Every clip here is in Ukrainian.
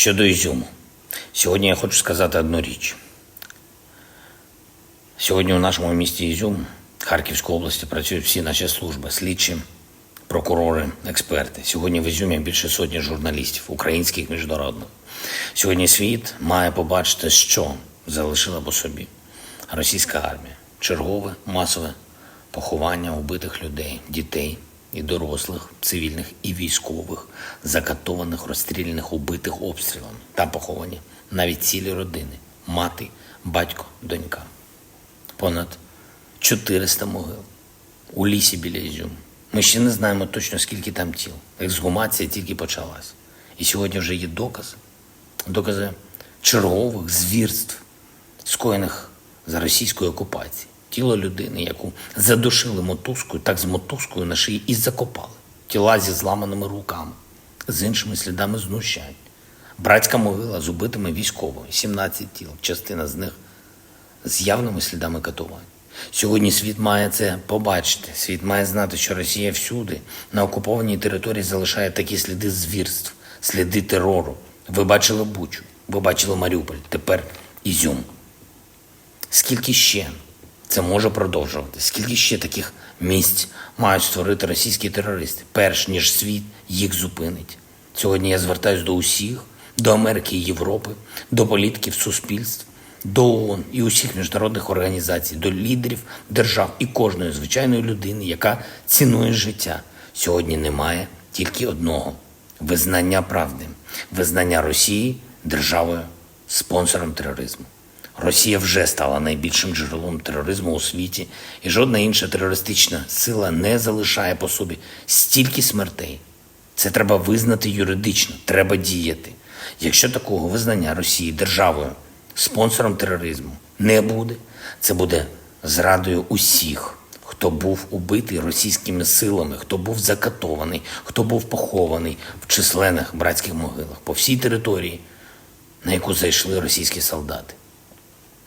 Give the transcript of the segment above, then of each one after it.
Щодо Ізюму, сьогодні я хочу сказати одну річ. Сьогодні у нашому місті Ізюм, Харківської області, працюють всі наші служби, слідчі, прокурори, експерти. Сьогодні в Ізюмі більше сотні журналістів, українських міжнародних. Сьогодні світ має побачити, що залишила по собі російська армія. Чергове масове поховання убитих людей, дітей і дорослих, цивільних і військових, закатованих, розстріляних, убитих обстрілами та поховані навіть цілі родини, мати, батько, донька понад 400 могил у лісі біля Ізюму. Ми ще не знаємо точно, скільки там тіл. Ексгумація тільки почалась. І сьогодні вже є докази, докази чергових звірств, скоєних за російською окупацією. Тіло людини, яку задушили мотузкою, так з мотузкою на шиї і закопали. Тіла зі зламаними руками, з іншими слідами знущань. Братська могила з убитими військовими, 17 тіл, частина з них з явними слідами катувань. Сьогодні світ має це побачити. Світ має знати, що Росія всюди на окупованій території залишає такі сліди звірств, сліди терору. Ви бачили Бучу, ви бачили Маріуполь, тепер Ізюм. Скільки ще це може продовжувати? Скільки ще таких місць мають створити російські терористи, перш ніж світ їх зупинить? Сьогодні я звертаюся до усіх, до Америки і Європи, до політиків суспільств, до ООН і усіх міжнародних організацій, до лідерів держав і кожної звичайної людини, яка цінує життя. Сьогодні немає тільки одного визнання правди, визнання Росії державою спонсором тероризму. Росія вже стала найбільшим джерелом тероризму у світі, і жодна інша терористична сила не залишає по собі стільки смертей. Це треба визнати юридично, треба діяти. Якщо такого визнання Росії державою, спонсором тероризму не буде, це буде зрадою усіх, хто був убитий російськими силами, хто був закатований, хто був похований в численних братських могилах по всій території, на яку зайшли російські солдати.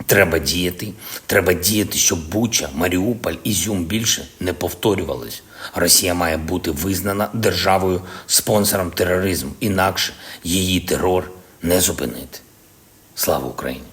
Треба діяти, треба діяти, щоб Буча, Маріуполь, Ізюм більше не повторювались. Росія має бути визнана державою спонсором тероризму, інакше її терор не зупинити. Слава Україні!